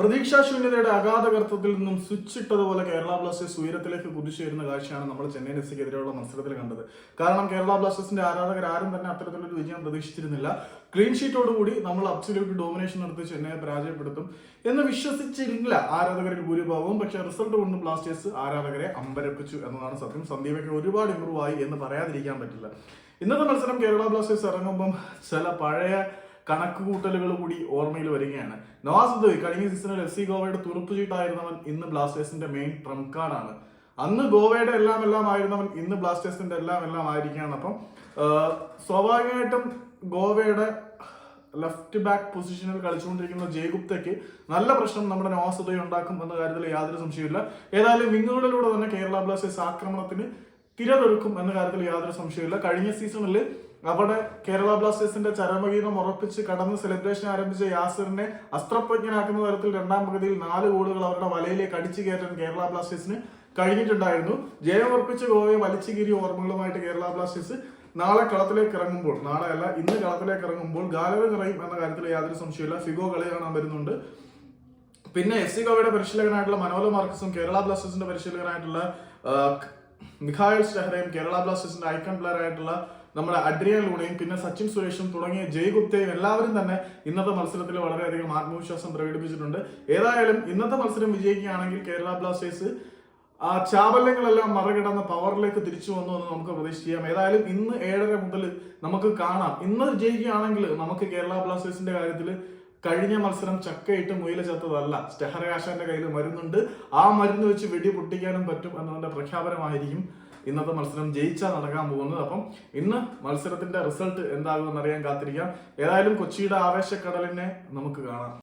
പ്രതീക്ഷാശൂന്യതയുടെ അഗാധകർത്തത്തിൽ നിന്നും switch ഇട്ടതുപോലെ Kerala Blasters ഉയരത്തിലേക്ക് കുതിച്ചുയരുന്ന കാഴ്ചയാണ് നമ്മൾ ചെന്നൈ എഫ് സിക്കെതിരെയുള്ള മത്സരത്തിൽ കണ്ടത്. കാരണം കേരള ബ്ലാസ്റ്റേഴ്സിന്റെ ആരാധകർ ആരും തന്നെ അത്തരത്തിലൊരു വിജയം പ്രതീക്ഷിച്ചിരുന്നില്ല. ക്ലീൻ ഷീറ്റോടുകൂടി നമ്മൾ അബ്സല്യൂട്ട് ഡോമിനേഷൻ നടത്തി ചെന്നൈയെ പരാജയപ്പെടുത്തും എന്ന് വിശ്വസിച്ചില്ല ആരാധകരിൽ ഭൂരിഭാഗവും. പക്ഷെ റിസൾട്ട് കൊണ്ട് ബ്ലാസ്റ്റേഴ്സ് ആരാധകരെ അമ്പരപ്പിച്ചു എന്നതാണ് സത്യം. സന്ദീപയ്ക്ക് ഒരുപാട് ഇമ്പ്രൂവ് ആയി എന്ന് പറയാതിരിക്കാൻ പറ്റില്ല. ഇന്നത്തെ മത്സരം കേരള ബ്ലാസ്റ്റേഴ്സ് ഇറങ്ങുമ്പം ചില പഴയ കണക്ക് കൂട്ടലുകൾ കൂടി ഓർമ്മയിൽ വരികയാണ്. നവാസ് ഉദ്ദോയ് കഴിഞ്ഞ സീസണിൽ എഫ് സി ഗോവയുടെ തുറുപ്പ് ചീട്ടായിരുന്നവൻ ഇന്ന് ബ്ലാസ്റ്റേഴ്സിന്റെ മെയിൻ ട്രംപ് കാർഡാണ് അന്ന് ഗോവയുടെ എല്ലാം എല്ലാം ആയിരുന്നവൻ ഇന്ന് ബ്ലാസ്റ്റേഴ്സിന്റെ എല്ലാം എല്ലാം ആയിരിക്കുകയാണ്. അപ്പം സ്വാഭാവികമായിട്ടും ഗോവയുടെ ലെഫ്റ്റ് ബാക്ക് പൊസിഷനിൽ കളിച്ചുകൊണ്ടിരിക്കുന്ന ജയഗുപ്തയ്ക്ക് നല്ല പ്രശ്നം നമ്മുടെ നവാസ് ഉദയ് ഉണ്ടാക്കും എന്ന കാര്യത്തിൽ യാതൊരു സംശയമില്ല ഏതായാലും വിങ്ങുകളിലൂടെ തന്നെ കേരള ബ്ലാസ്റ്റേഴ്സ് ആക്രമണത്തിന് തിരതൊരുക്കും എന്ന കാര്യത്തിൽ യാതൊരു സംശയമില്ല കഴിഞ്ഞ സീസണിൽ അവിടെ കേരള ബ്ലാസ്റ്റേഴ്സിന്റെ ചരമഗീതം ഉറപ്പിച്ച് കടന്ന് സെലിബ്രേഷൻ ആരംഭിച്ച യാസിറിനെ അസ്ത്രപ്രജ്ഞനാക്കുന്ന തരത്തിൽ രണ്ടാം പകുതിയിൽ നാല് ഗോളുകൾ അവരുടെ വലയിലേക്ക് അടിച്ചു കയറ്റാൻ കേരള ബ്ലാസ്റ്റേഴ്സിന് കഴിഞ്ഞിട്ടുണ്ടായിരുന്നു. ജയം ഉറപ്പിച്ച ഗോവയെ വലിച്ചു കീറിയ ഓർമ്മകളുമായിട്ട് കേരള ബ്ലാസ്റ്റേഴ്സ് നാളെ കളത്തിലേക്ക് ഇറങ്ങുമ്പോൾ നാളെ അല്ല ഇന്ന് കളത്തിലേക്ക് ഇറങ്ങുമ്പോൾ ഗാലറി നിറയും എന്ന കാര്യത്തിൽ യാതൊരു സംശയമില്ല ഫിഗോ കളി കാണാൻ വരുന്നുണ്ട്. പിന്നെ എഫ് സി ഗോവയുടെ പരിശീലകനായിട്ടുള്ള മനോല മാർക്കസും കേരള ബ്ലാസ്റ്റേഴ്സിന്റെ പരിശീലകനായിട്ടുള്ള മിഖായൽ ഷെഹ്റയും കേരള ബ്ലാസ്റ്റേഴ്സിന്റെ ഐക്കൺ പ്ലെയർ ആയിട്ടുള്ള നമ്മുടെ അഡ്രിയൻ ലൂണയും പിന്നെ സച്ചിൻ സുരേഷും തുടങ്ങിയ ജയ് ഗുപ്തയും എല്ലാവരും തന്നെ ഇന്നത്തെ മത്സരത്തിൽ വളരെയധികം ആത്മവിശ്വാസം പ്രകടിപ്പിച്ചിട്ടുണ്ട്. ഏതായാലും ഇന്നത്തെ മത്സരം വിജയിക്കുകയാണെങ്കിൽ കേരള ബ്ലാസ്റ്റേഴ്സ് ആ ചാബല്യങ്ങളെല്ലാം മറികടന്ന് പവറിലേക്ക് തിരിച്ചു വന്നു എന്ന് നമുക്ക് പ്രതീക്ഷിക്കാം. ഏതായാലും ഇന്ന് ഏഴര മുതൽ നമുക്ക് കാണാം. ഇന്ന് ജയിക്കുകയാണെങ്കിൽ നമുക്ക് കേരള ബ്ലാസ്റ്റേഴ്സിന്റെ കാര്യത്തിൽ കഴിഞ്ഞ മത്സരം ചക്കയിട്ട് മുയില ചത്തതല്ല. സ്റ്റെഹറയാശാന്റെ കയ്യിൽ മരുന്നുണ്ട്. ആ മരുന്ന് വെച്ച് വെടി പൊട്ടിക്കാനും പറ്റും എന്നതിന്റെ പ്രഖ്യാപനമായിരിക്കും. ഇന്നത്തെ മത്സരം ജയിച്ചാൽ നടക്കാൻ പോകുന്നത്. അപ്പം ഇന്ന് മത്സരത്തിന്റെ റിസൾട്ട് എന്താകുമെന്ന് അറിയാൻ കാത്തിരിക്കാം. ഏതായാലും കൊച്ചിയുടെ ആവേശക്കടലിനെ നമുക്ക് കാണാം.